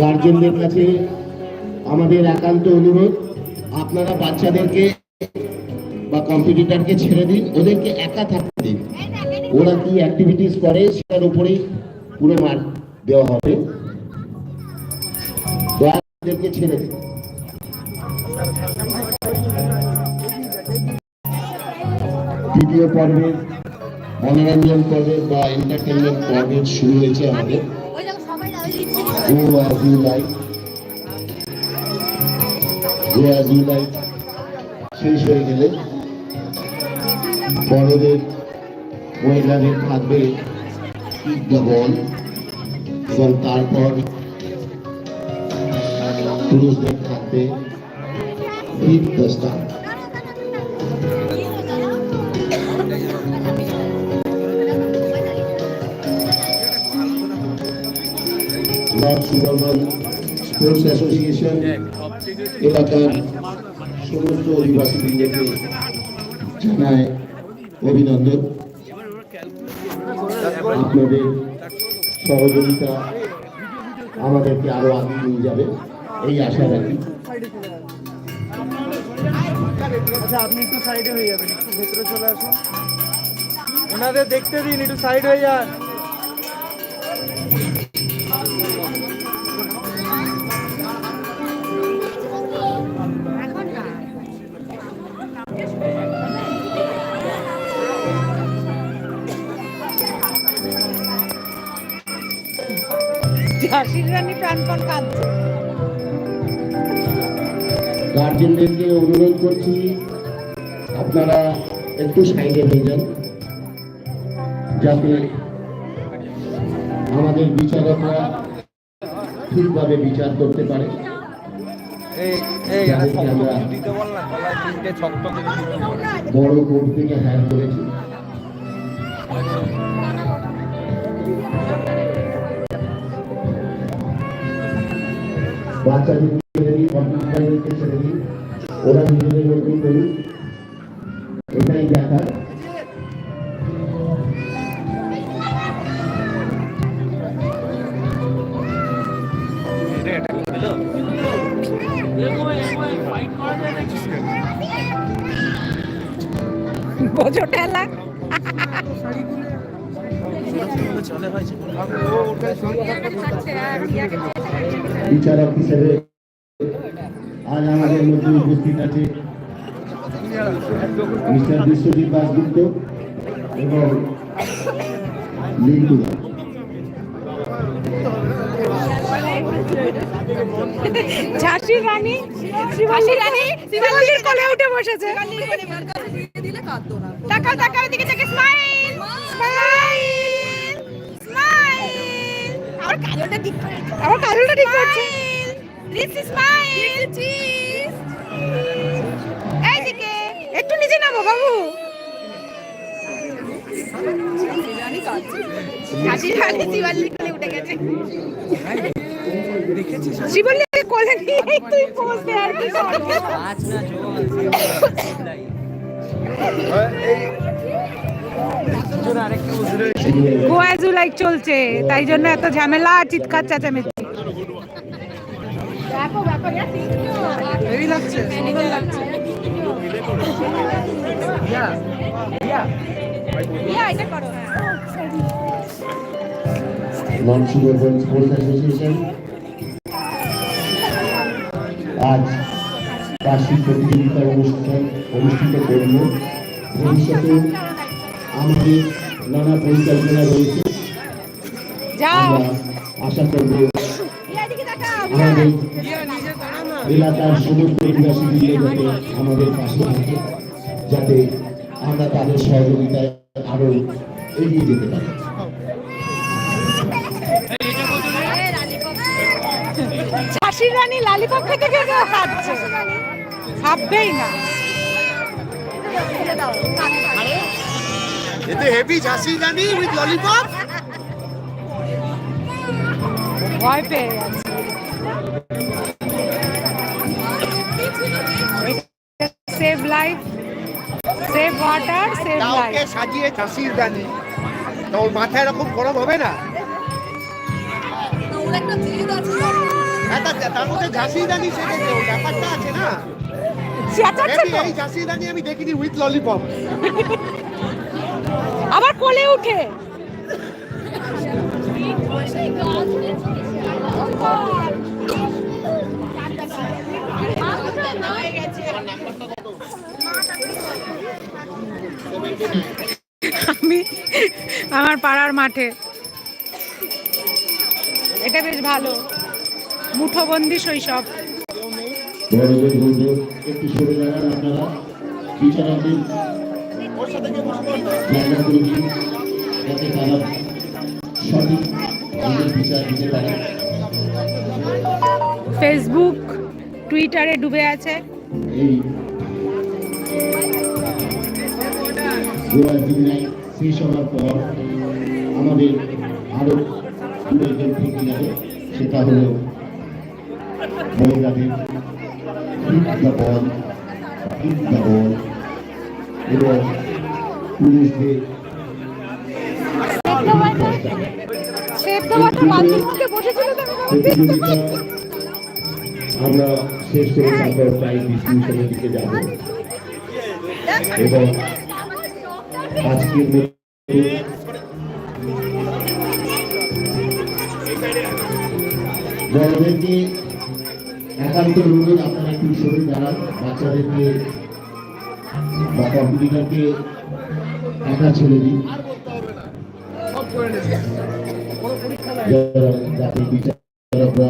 গার্জেনদের কাছে আমাদের একান্ত অনুরোধ, আপনারা বাচ্চাদেরকে বা কম্পিটিটরকে ছেড়ে দিন, ওদেরকে একা থাকতে দিন। ওরা কি অ্যাক্টিভিটিস করে সেটার উপরেই পুরো মার্ক দেওয়া হবে। ওদেরকে ছেড়ে দিন। তৃতীয় পর্বের মনোরঞ্জন পর্বের বা এন্টারটেনমেন্ট পর্বের শুরু হয়েছে আমাদের like. Go as you like. শেষ হয়ে গেলে বড়দের মহিলাদের থাকবে বল এবং তারপর পুরুষদের থাকবে heat north Sundarban sports association এলাকার সমস্ত অধিবাসী বৃন্দকে জানায় অভিনন্দন। আপনাদের সহযোগিতা আমাদেরকে আরও আগে নিয়ে যাবে, এই আশা রাখি। আচ্ছা আপনি একটু সাইডে হয়ে যাবেন, একটু ভেতরে চলে আসুন। ওনাদের দেখতে দিন, একটু সাইড হয়ে যান। ঝাঁসির রানী প্রাণপণ কাঁদছে। গার্জেনদেরকে অনুরোধ করছি আপনারা একটু সাইডে হয়ে যান। যাতে আমাদের বিচারকরা ঠিকভাবে বিচার করতে পারে। বড় কোর্ট থেকে হায়ার করেছি। বাচ্চাদেরকে ছেড়ে দিই ছেড়ে দিই ওরা নিজেদের মতোই করুক এটাই দেখার বোঝো ঠেলা বিচারক হিসেবে আজ আমাদের মধ্যে উপস্থিত আছে মিস্টার বিশ্বজিৎ দাসগুপ্ত এবং লিন্টু দাস। ঝাঁসির রানী ঝাঁসির রানী শিবালির কোলে উঠে বসেছে। তাকাও তাকাও এদিকে থেকে স্মাইল স্মাইল স্মাইল আমার কাজলটা ঠিক আমার কাজলটা ঠিক করছে দিস ইজ স্মাইল এইদিকে একটু নিচে নামো বাবু শিবালির কোলে উঠে গেছে শিবল্লিকে কোলে নিয়ে তুই পোজ দে আর কি গো ইউ লাইক চলছে, তাই জন্য এত ঝামেলা, চিৎকার, চেঁচামেচি। আজ বার্ষিক প্রতিযোগিতা অনুষ্ঠান অনুষ্ঠিত করল ভবিষ্যতে আমাদের নানা পরিকল্পনা রয়েছে। আশা করব আমাদের এলাকার সমস্ত অধিবাসী যাতে আমাদের পাশে থাকে যাতে আমরা তাদের সহযোগিতায় আরও এগিয়ে যেতে পারি। ঝাঁসির রানী লালিপপ খেতে খেতে খাচ্ছে ভাববেই না। এতে হেভি ঝাঁসি জানি উইথ ললিপপ ভয় পেয়ে গেছে। Save life save water save life সাজিয়ে ঝাঁসির জানি তা ওর মাথা এরকম গরম হবে না? হ্যাঁ তার মধ্যে ঝাঁসি দানি ব্যাপারটা আছে না। এই- ঝাঁসি দানি আমি দেখিনি উইথ ললিপপ কোলে উঠে। আমি আমার পাড়ার মাঠে। এটা বেশ ভালো। মুঠোবন্দি শৈশব। একটু সরে দাঁড়ান আপনারা। করে দিন যাতে তারা সঠিক বিচার দিতে পারে। ফেসবুক টুইটারে ডুবে আছে। এই গোয়া শেষ হওয়ার পর আমাদের আরও থেকে যাবে সেটা হলো মহিলাদের এবং আমরা শেষ করে তারপর প্রায় ডিস্ট্রিবিউশনের দিকে যাব। এবং আজকের মতো বড়দেরকে একান্ত অনুরোধ আপনারা একটু সরে দাঁড়ান। বাচ্চাদেরকে বা কম্পিউটারকে একা ছেড়ে যারা- যাতে বিচারকরা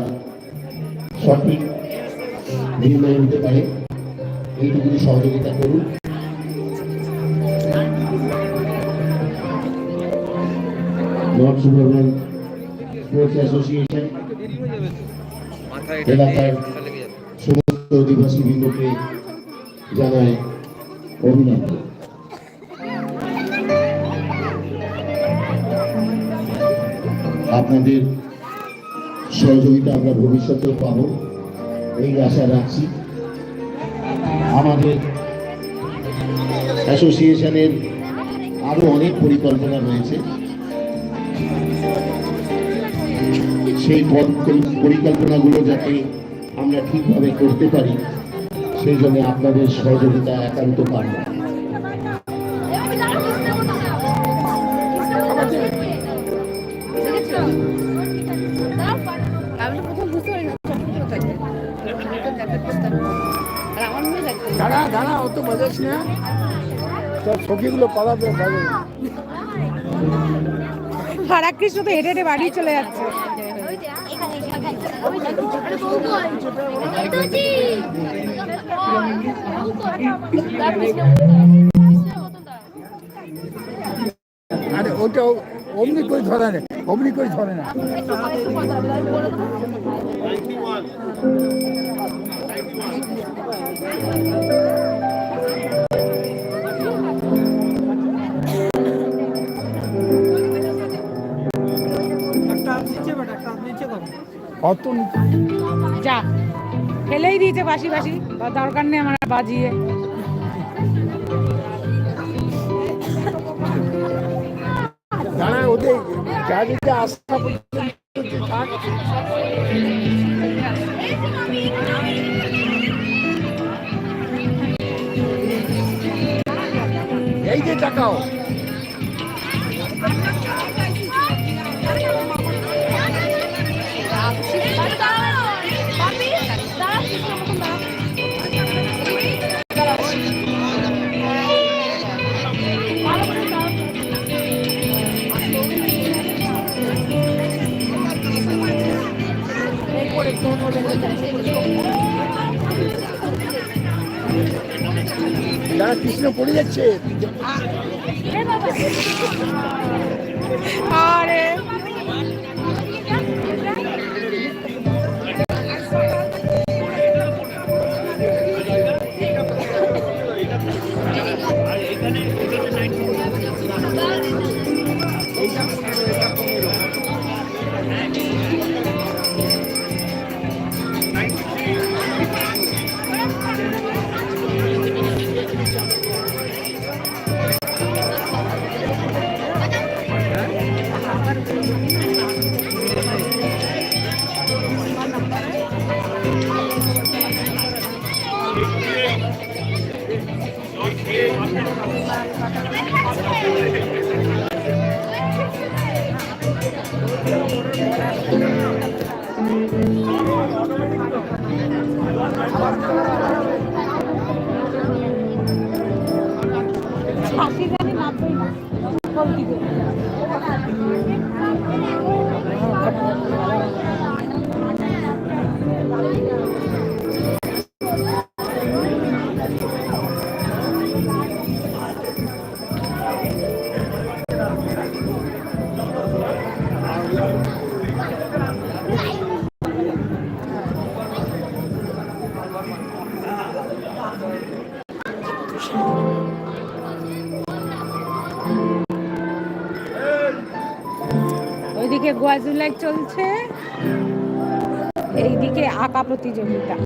সঠিক নির্ণয় নিতে পারে এইটুকুনি সহযোগিতা করুন। নর্থ সুন্দরবন স্পোর্টস অ্যাসোসিয়েশন এলাকার সমস্ত অধিবাসী বৃন্দকে জানায় অভিনন্দন। আপনাদের সহযোগিতা আমরা ভবিষ্যতেও পাবো, এই আশা রাখছি। আমাদের অ্যাসোসিয়েশনের আরও অনেক পরিকল্পনা রয়েছে। সেই পরিকল্পনাগুলো যাতে আমরা ঠিকভাবে করতে পারি, সেই জন্য আপনাদের সহযোগিতা একান্ত কাম্য। দাঁড়া দাঁড়া অত বাজাস না। সব সখীগুলো পালাবে বাজে ফারাকৃষ্ণ তো হেঁটে হেঁটে বাড়ি চলে যাচ্ছে। আরে ওটা অমনি করে ধরে না অমনি করে ধরে না। অত যা ফেলেই দিয়েছে বাসি বাসি দরকার নেই আমার বাজিয়ে। দাঁড়া ওদের যা দিতে আস্থা পর্যন্ত এই যে কৃষ্ণ পড়ে যাচ্ছে আরে। ওইদিকে গোয়াজুলাই চলছে এইদিকে আঁকা প্রতিযোগিতা।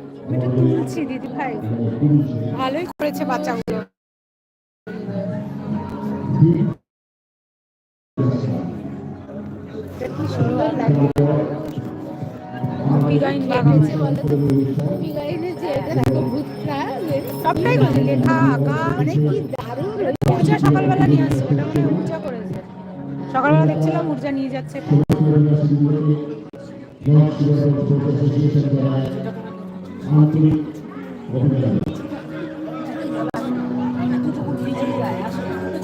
পাঠিয়েছে তুলছি দিদি ভাই। ভালোই করেছে বাচ্চাগুলো। সবটাই লেখা আঁকা মানে সকালবেলা নিয়ে আসছে ওটা মানে সকালবেলা দেখছিলাম উর্জা নিয়ে যাচ্ছে। আন্তরিক অভিনন্দন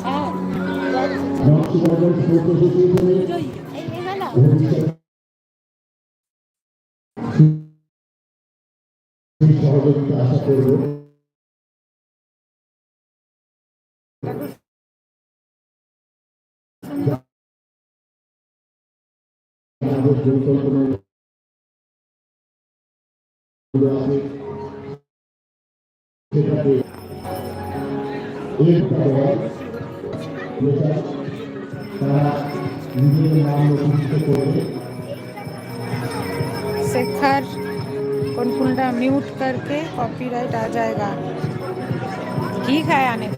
হ্যাঁ সহযোগিতা আশা করব। পরিকল্পনা আছে সেটাতে একটা দল নেতা তারা নিজেদের নাম নথিভুক্ত করবে शेखर कौन फुलडा म्यूट करके कॉपीराइट आ जाएगा ठीक है आने